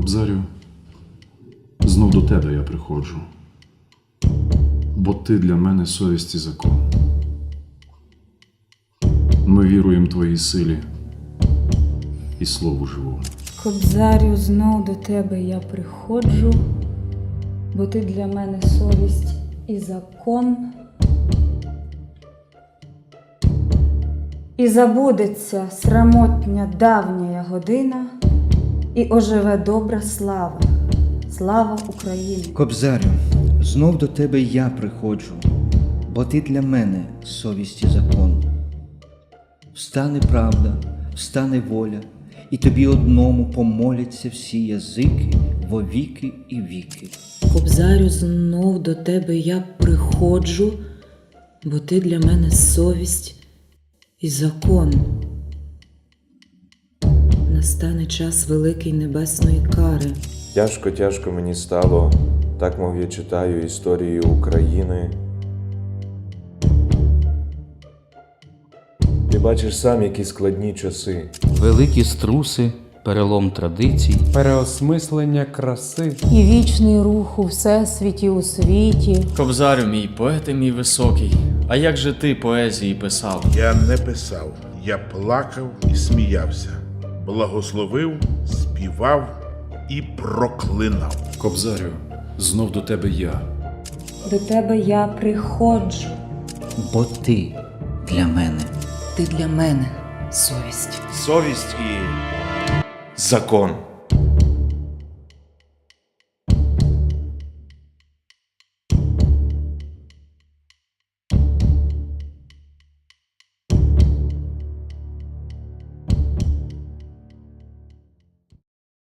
Кобзарю, знов до тебе я приходжу, бо ти для мене совість і закон. Ми віруємо твоїй силі і слову живому. Кобзарю, знов до тебе я приходжу, бо ти для мене совість і закон. І забудеться срамотня давня година, і оживе добра слава, слава України. Кобзарю, знов до тебе я приходжу, бо ти для мене совість і закон. Встане правда, встане воля, і тобі одному помоляться всі язики во віки і віки. Кобзарю, знов до тебе я приходжу, бо ти для мене совість і закон. Настане час великий небесної кари. Тяжко, тяжко мені стало, так мов я читаю історії України. Ти бачиш сам, які складні часи. великі струси, перелом традицій, переосмислення краси. і вічний рух у всесвіті у світі. Кобзарю мій, поете мій високий. А як же ти поезії писав? Я не писав, я плакав і сміявся, благословив, співав і проклинав. Кобзарю, знов до тебе я. До тебе я приходжу. Бо ти для мене. Ти для мене совість. Совість і закон.